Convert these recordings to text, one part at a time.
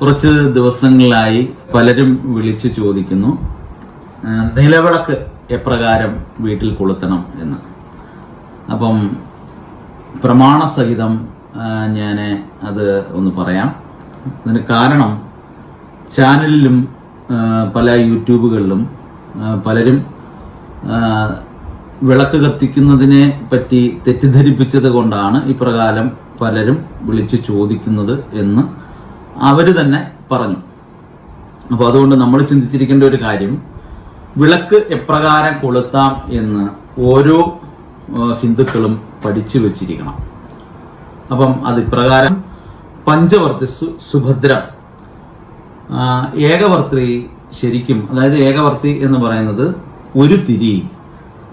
കുറച്ച് ദിവസങ്ങളായി പലരും വിളിച്ചു ചോദിക്കുന്നു നിലവിളക്ക് എപ്രകാരം വീട്ടിൽ കൊളുത്തണം എന്ന്. അപ്പം പ്രമാണസഹിതം ഞാൻ അത് ഒന്ന് പറയാം. അതിന് കാരണം ചാനലിലും പല യൂട്യൂബുകളിലും പലരും വിളക്ക് കത്തിക്കുന്നതിനെ പറ്റി തെറ്റിദ്ധരിപ്പിച്ചത് കൊണ്ടാണ് ഇപ്രകാരം പലരും വിളിച്ചു ചോദിക്കുന്നത് എന്ന് അവർ തന്നെ പറഞ്ഞു. അപ്പോൾ അതുകൊണ്ട് നമ്മൾ ചിന്തിച്ചിരിക്കേണ്ട ഒരു കാര്യം വിളക്ക് എപ്രകാരം കൊളുത്താം എന്ന് ഓരോ ഹിന്ദുക്കളും പഠിച്ചു വെച്ചിരിക്കണം. അപ്പം അത് ഇപ്രകാരം പഞ്ചവർത്തിസു സുഭദ്രം. ഏകവർത്തി ശരിക്കും അതായത് ഏകവർത്തി എന്ന് പറയുന്നത് ഒരു തിരി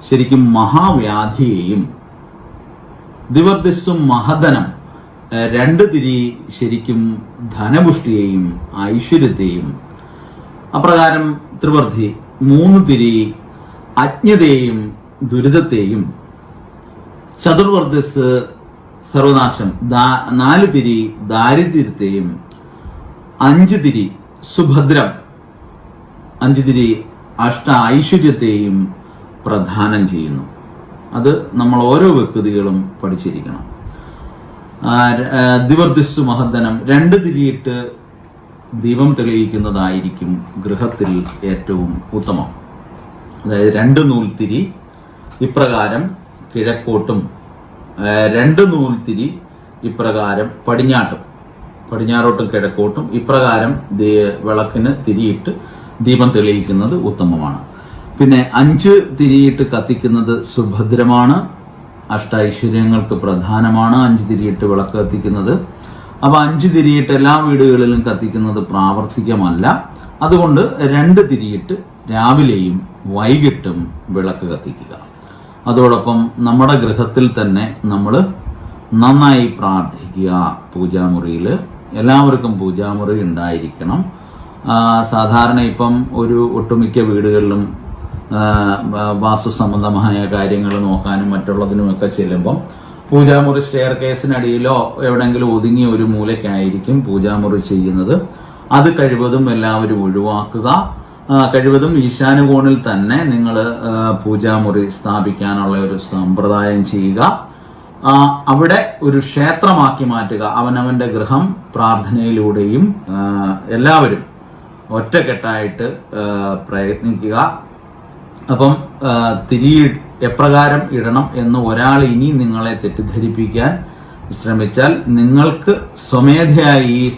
ശരിക്കും മഹാവ്യാധിയെയും ദിവർദിസ്സും മഹധനം രണ്ട് തിരി ശരിക്കും ധനപുഷ്ടിയെയും ഐശ്വര്യത്തെയും. അപ്രകാരം ത്രിവർദ്ധി മൂന്ന് തിരി അജ്ഞതയെയും ദുരിതത്തെയും. ചതുർവർദ്ധസ് സർവനാശം നാല് തിരി ദാരിദ്ര്യത്തെയും. അഞ്ച് തിരി സുഭദ്രം. അഞ്ച് തിരി അഷ്ട ഐശ്വര്യത്തെയും പ്രദാനം ചെയ്യുന്നു. അത് നമ്മൾ ഓരോ വ്യക്തികളും പഠിച്ചിരിക്കണം. ദിവർദിസ്സു മഹദ്ധനം രണ്ട് തിരിയിട്ട് ദീപം തെളിയിക്കുന്നതായിരിക്കും ഗൃഹത്തിൽ ഏറ്റവും ഉത്തമം. അതായത് രണ്ട് നൂൽത്തിരി ഇപ്രകാരം കിഴക്കോട്ടും രണ്ട് നൂൽത്തിരി ഇപ്രകാരം പടിഞ്ഞാട്ടും പടിഞ്ഞാറോട്ടും കിഴക്കോട്ടും ഇപ്രകാരം വിളക്കിന് തിരിയിട്ട് ദീപം തെളിയിക്കുന്നത് ഉത്തമമാണ്. പിന്നെ അഞ്ച് തിരിയിട്ട് കത്തിക്കുന്നത് സുഭദ്രമാണ്. അഷ്ടൈശ്വര്യങ്ങൾക്ക് പ്രധാനമാണ് അഞ്ച് തിരിയിട്ട് വിളക്ക് കത്തിക്കുന്നത്. അപ്പൊ അഞ്ച് തിരിയിട്ട് എല്ലാ വീടുകളിലും കത്തിക്കുന്നത് പ്രാവർത്തികമല്ല. അതുകൊണ്ട് രണ്ട് തിരിയിട്ട് രാവിലെയും വൈകിട്ടും വിളക്ക് കത്തിക്കുക. അതോടൊപ്പം നമ്മുടെ ഗൃഹത്തിൽ തന്നെ നമ്മൾ നന്നായി പ്രാർത്ഥിക്കുക പൂജാമുറിയിൽ എല്ലാവർക്കും പൂജാമുറി ഉണ്ടായിരിക്കണം. സാധാരണ ഇപ്പം ഒരു ഒട്ടുമിക്ക വീടുകളിലും വാസ്തു സംബന്ധമായ കാര്യങ്ങൾ നോക്കാനും മറ്റുള്ളതിനുമൊക്കെ ചെല്ലുമ്പം പൂജാമുറി സ്റ്റെയർ കേസിനടിയിലോ എവിടെങ്കിലും ഒതുങ്ങിയ ഒരു മൂലയ്ക്കായിരിക്കും പൂജാമുറി ചെയ്യുന്നത്. അത് കഴിവതും എല്ലാവരും ഒഴിവാക്കുക. കഴിവതും ഈശാനുകോണിൽ തന്നെ നിങ്ങൾ പൂജാമുറി സ്ഥാപിക്കാനുള്ള ഒരു സമ്പ്രദായം ചെയ്യുക. അവിടെ ഒരു ക്ഷേത്രമാക്കി മാറ്റുക. അവനവന്റെ ഗൃഹം പ്രാർത്ഥനയിലൂടെയും എല്ലാവരും ഒറ്റക്കെട്ടായിട്ട് പ്രയത്നിക്കുക. അപ്പം തിരി എപ്രകാരം ഇടണം എന്ന് ഒരാൾ ഇനി നിങ്ങളെ തെറ്റിദ്ധരിപ്പിക്കാൻ ശ്രമിച്ചാൽ നിങ്ങൾക്ക് സ്വമേധയായി ഈ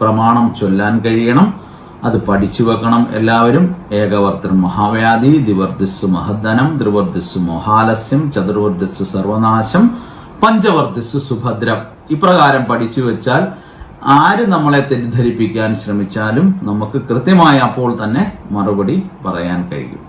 പ്രമാണം ചൊല്ലാൻ കഴിയണം. അത് പഠിച്ചു വെക്കണം എല്ലാവരും. ഏകവർത്തൻ മഹാവ്യാധി ദിവർദ്ധിസ്സു മഹദ്ധനം ത്രിവർദ്ധിസ്സു മഹാലസ്യം ചതുർവർദ്ധിസ്സു സർവനാശം പഞ്ചവർദ്ധിസ്സു സുഭദ്രം. ഇപ്രകാരം പഠിച്ചു വെച്ചാൽ ആര് നമ്മളെ തെറ്റിദ്ധരിപ്പിക്കാൻ ശ്രമിച്ചാലും നമുക്ക് കൃത്യമായി അപ്പോൾ തന്നെ മറുപടി പറയാൻ കഴിയും.